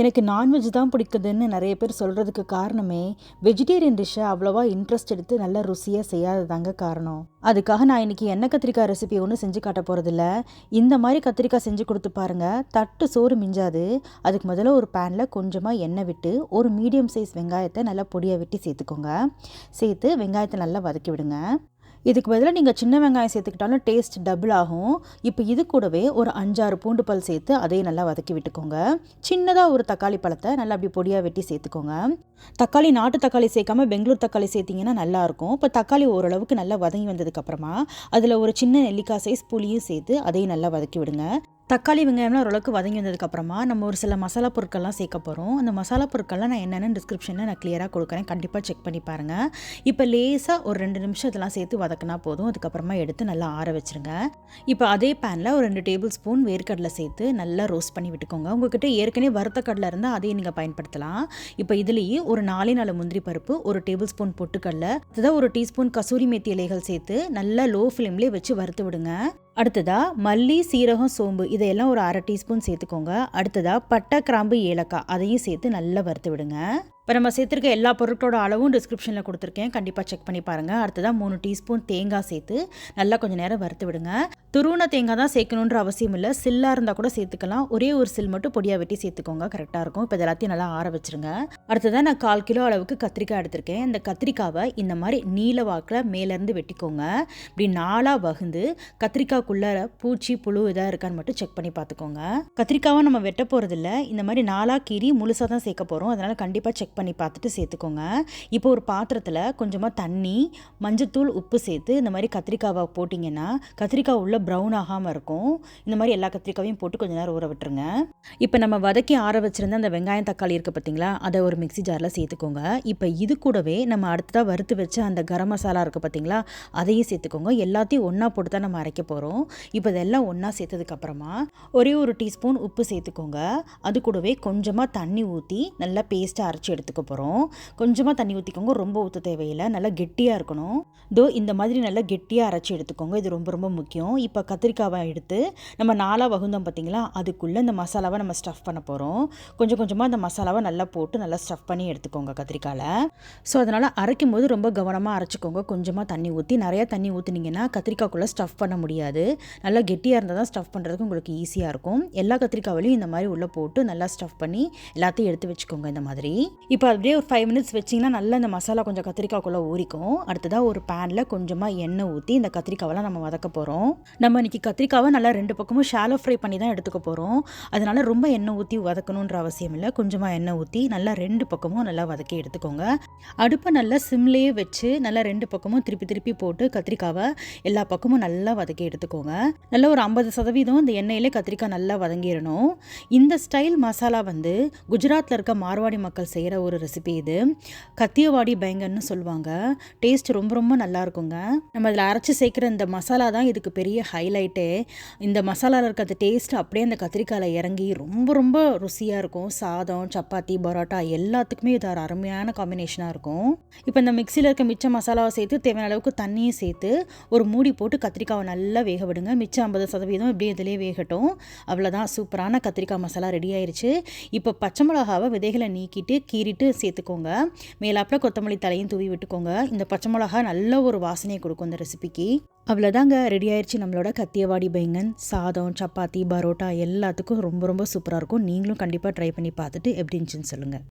எனக்கு நான்வெஜ் தான் பிடிக்குதுன்னு நிறைய பேர் சொல்கிறதுக்கு காரணமே வெஜிடேரியன் டிஷ்ஷை அவ்வளோவா இன்ட்ரெஸ்ட் எடுத்து நல்லா ருசியாக செய்யாததாங்க காரணம். அதுக்காக நான் இன்றைக்கி எண்ணெய் கத்திரிக்காய் ரெசிபி ஒன்றும் செஞ்சு காட்ட போகிறதில்ல இந்த மாதிரி கத்திரிக்காய் செஞ்சு கொடுத்து பாருங்கள் தட்டு சோறு மிஞ்சாது. அதுக்கு முதல்ல ஒரு பேனில் கொஞ்சமாக எண்ணெய் விட்டு ஒரு மீடியம் சைஸ் வெங்காயத்தை நல்லா பொடியாக வெட்டி சேர்த்துக்கோங்க. சேர்த்து வெங்காயத்தை நல்லா வதக்கி விடுங்க. இதுக்கு பதிலாக நீங்கள் சின்ன வெங்காயம் சேர்த்துக்கிட்டாலும் டேஸ்ட் டபுள் ஆகும். இப்போ இது கூடவே ஒரு அஞ்சாறு பூண்டு பல் சேர்த்து அதையும் நல்லா வதக்கி விட்டுக்கோங்க. சின்னதாக ஒரு தக்காளி பழத்தை நல்லா அப்படி பொடியாக வெட்டி சேர்த்துக்கோங்க. தக்காளி நாட்டு தக்காளி சேர்க்காம பெங்களூர் தக்காளி சேர்த்திங்கன்னா நல்லாயிருக்கும் இப்போ தக்காளி ஓரளவுக்கு நல்லா வதங்கி வந்ததுக்கப்புறமா அதில் ஒரு சின்ன நெல்லிக்காய் சைஸ் புளியும் சேர்த்து அதையும் நல்லா வதக்கி விடுங்க. தக்காளி வெங்காயம்லாம் ஓரளவுக்கு வதங்கி வந்ததுக்கப்புறமா நம்ம ஒரு சில மசாலா பொருட்கள்லாம் சேர்க்க போகிறோம் அந்த மசாலா பொருட்கள்லாம் நான் என்னென்னு டிஸ்கிரிப்ஷனில் நான் கிளியராக கொடுக்குறேன். கண்டிப்பாக செக் பண்ணி பாருங்கள் இப்போ லேசாக ஒரு ரெண்டு நிமிஷம் இதெல்லாம் சேர்த்து வதக்கினா போதும். அதுக்கப்புறமா எடுத்து நல்லா ஆற வச்சுருங்க. இப்போ அதே பேனில் ஒரு ரெண்டு டேபிள் ஸ்பூன் வேர்க்கடலை சேர்த்து நல்லா ரோஸ்ட் பண்ணி விட்டுக்கோங்க. உங்ககிட்ட ஏற்கனவே வறுத்த கடலை இருந்தால் அதையும் நீங்கள் பயன்படுத்தலாம். இப்போ இதுலேயே ஒரு நாலே நாலு முந்திரி பருப்பு ஒரு டேபிள் ஸ்பூன் பொட்டுக்கடலை அதுதான் ஒரு டீஸ்பூன் கசூரி மேத்தி இலைகள் சேர்த்து நல்லா லோ ஃப்ளேம்லேயே வச்சு வறுத்து விடுங்க. அடுத்ததா மல்லி சீரகம் சோம்பு இதையெல்லாம் ஒரு அரை டீஸ்பூன் சேர்த்துக்கோங்க. அடுத்ததா பட்டை கிராம்பு ஏலக்காய் அதையும் சேர்த்து நல்லா வறுத்து விடுங்க. இப்போ நம்ம சேர்த்துருக்க எல்லா பொருட்களோட அளவும் டிஸ்கிரிப்ஷனில் கொடுத்துருக்கேன். கண்டிப்பாக செக் பண்ணி பாருங்கள் அடுத்ததாக மூணு டீஸ்பூன் தேங்காய் சேர்த்து நல்லா கொஞ்சம் நேரம் வறுத்து விடுங்க. துருவன தேங்காய் தான் சேர்க்கணுன்ற அவசியம் இல்லை. சில்லாக இருந்தால் கூட சேர்த்துக்கலாம். ஒரே ஒரு சில் மட்டும் பொடியாக வெட்டி சேர்த்துக்கோங்க. கரெக்டாக இருக்கும். இப்போ எல்லாத்தையும் நல்லா ஆற வச்சுருங்க. அடுத்ததாக நான் கால் கிலோ அளவுக்கு கத்திரிக்காய் எடுத்திருக்கேன். இந்த கத்திரிக்காவை இந்த மாதிரி நீல வாக்கில் மேலேருந்து வெட்டிக்கோங்க. இப்படி நாளாக வகுந்து கத்திரிக்காய்க்குள்ளே பூச்சி புழு இதாக இருக்கான்னு மட்டும் செக் பண்ணி பார்த்துக்கோங்க. கத்திரிக்காவை நம்ம வெட்ட போகிறதில்ல இந்த மாதிரி நாளாக கீறி முழுசாக தான் சேர்க்க போகிறோம் அதனால் கண்டிப்பாக செக் பண்ணி பார்த்துட்டு சேர்த்துக்கோங்க. இப்போ ஒரு பாத்திரத்தில் கொஞ்சமாக தண்ணி மஞ்சத்தூள் உப்பு சேர்த்து இந்த மாதிரி கத்திரிக்காவை போட்டிங்கன்னா கத்திரிக்காய் உள்ள ப்ரௌன் ஆகாமல் இருக்கும். இந்த மாதிரி எல்லா கத்திரிக்காவையும் போட்டு கொஞ்சம் நேரம் ஊற விட்டுருங்க. இப்போ நம்ம வதக்கி ஆற வச்சுருந்த அந்த வெங்காயம் தக்காளி இருக்குது பார்த்தீங்களா அதை ஒரு மிக்சி ஜாரில் சேர்த்துக்கோங்க. இப்போ இது கூடவே நம்ம அடுத்ததாக வறுத்து வச்ச அந்த கரம் மசாலா இருக்குது பார்த்தீங்களா அதையும் சேர்த்துக்கோங்க. எல்லாத்தையும் ஒன்றா போட்டு தான் நம்ம அரைக்க போகிறோம் இப்போ இதெல்லாம் ஒன்றா சேர்த்ததுக்கப்புறமா ஒரே ஒரு டீஸ்பூன் உப்பு சேர்த்துக்கோங்க. அது கூடவே கொஞ்சமாக தண்ணி ஊற்றி நல்லா பேஸ்ட்டாக அரைச்சி எடுத்து எடுத்துக்க போகிறோம் கொஞ்சமாக தண்ணி ஊற்றிக்கோங்க ரொம்ப ஊற்ற தேவையில்லை. நல்லா கெட்டியாக இருக்கணும். தோ இந்த மாதிரி நல்லா கெட்டியாக அரைச்சி எடுத்துக்கோங்க. இது ரொம்ப ரொம்ப முக்கியம். இப்போ கத்திரிக்காவை எடுத்து நம்ம நாலாக வகுந்தோம் பார்த்தீங்களா அதுக்குள்ளே இந்த மசாலாவை நம்ம ஸ்டஃப் பண்ண போகிறோம் கொஞ்சம் கொஞ்சமாக அந்த மசாலாவை நல்லா போட்டு நல்லா ஸ்டஃப் பண்ணி எடுத்துக்கோங்க கத்திரிக்காயில் ஸோ அதனால் அரைக்கும் போது ரொம்ப கவனமாக அரைச்சிக்கோங்க. கொஞ்சமாக தண்ணி ஊற்றி நிறையா தண்ணி ஊற்றினீங்கன்னா கத்திரிக்காய்க்குள்ளே ஸ்டஃப் பண்ண முடியாது. நல்லா கெட்டியாக இருந்தால் தான் ஸ்டஃப் பண்ணுறதுக்கு உங்களுக்கு ஈஸியாக இருக்கும். எல்லா கத்திரிக்காவிலையும் இந்த மாதிரி உள்ளே போட்டு நல்லா ஸ்டஃப் பண்ணி எல்லாத்தையும் எடுத்து வச்சுக்கோங்க இந்த மாதிரி. இப்போ அப்படியே ஒரு ஃபைவ் மினிட்ஸ் வச்சிங்கன்னா நல்லா இந்த மசாலா கொஞ்சம் கத்திரிக்காய்க்குள்ளே ஊறிக்கும். அடுத்ததாக ஒரு பேனில் கொஞ்சமாக எண்ணெய் ஊற்றி இந்த கத்திரிக்காவெல்லாம் நம்ம வதக்க போகிறோம் நம்ம இன்றைக்கி கத்திரிக்காவை நல்லா ரெண்டு பக்கமும் ஷாலோ ஃப்ரை பண்ணி தான் எடுத்துக்க போகிறோம் அதனால் ரொம்ப எண்ணெய் ஊற்றி வதக்கணுன்ற அவசியம் இல்லை. கொஞ்சமாக எண்ணெய் ஊற்றி நல்லா ரெண்டு பக்கமும் நல்லா வதக்கி எடுத்துக்கோங்க. அடுப்பை நல்லா சிம்லேயே வச்சு நல்லா ரெண்டு பக்கமும் திருப்பி திருப்பி போட்டு கத்திரிக்காவை எல்லா பக்கமும் நல்லா வதக்கி எடுத்துக்கோங்க. நல்லா ஒரு ஐம்பது சதவீதம் இந்த எண்ணெயிலே கத்திரிக்காய் நல்லா வதங்கிடணும். இந்த ஸ்டைல் மசாலா வந்து குஜராத்தில் இருக்க மார்வாடி மக்கள் செய்கிற ஒரு ரெசிபி இது. கத்தியவாடி பயங்கன்னு சொல்லுவாங்க. டேஸ்ட் ரொம்ப ரொம்ப நல்லா இருக்குங்க. நம்ம அதில் அரைச்சி சேர்க்குற இந்த மசாலா தான் இதுக்கு பெரிய ஹைலைட்டே இந்த மசாலாவில் இருக்க டேஸ்ட் அப்படியே அந்த கத்திரிக்காயில் இறங்கி ரொம்ப ரொம்ப ருசியாக இருக்கும். சாதம் சப்பாத்தி பரோட்டா எல்லாத்துக்குமே இது ஒரு அருமையான காம்பினேஷனாக இருக்கும். இப்போ இந்த மிக்சியில் இருக்க மிச்ச மசாலாவை சேர்த்து தேவையான அளவுக்கு தண்ணியும் சேர்த்து ஒரு மூடி போட்டு கத்திரிக்காவை நல்லா வேக விடுங்க. மிச்சம் ஐம்பது சதவீதம் இப்படியே இதிலே வேகட்டும். அவ்வளோதான் சூப்பரான கத்திரிக்காய் மசாலா ரெடி ஆயிடுச்சு இப்போ பச்சை மிளகாவை விதைகளை நீக்கிட்டு பண்ணிவிட்டு சேர்த்துக்கோங்க. மேலாப்பில் கொத்தமல்லி தலையும் தூவி விட்டுக்கோங்க. இந்த பச்சை மிளகா நல்ல ஒரு வாசனையை கொடுக்கும் இந்த ரெசிபிக்கு அவ்வளோதாங்க ரெடி ஆயிடுச்சு நம்மளோட கத்தியவாடி பைங்கன் சாதம் சப்பாத்தி பரோட்டா எல்லாத்துக்கும் ரொம்ப ரொம்ப சூப்பராக இருக்கும். நீங்களும் கண்டிப்பாக ட்ரை பண்ணி பார்த்துட்டு எப்படி இருந்துச்சுன்னு சொல்லுங்கள்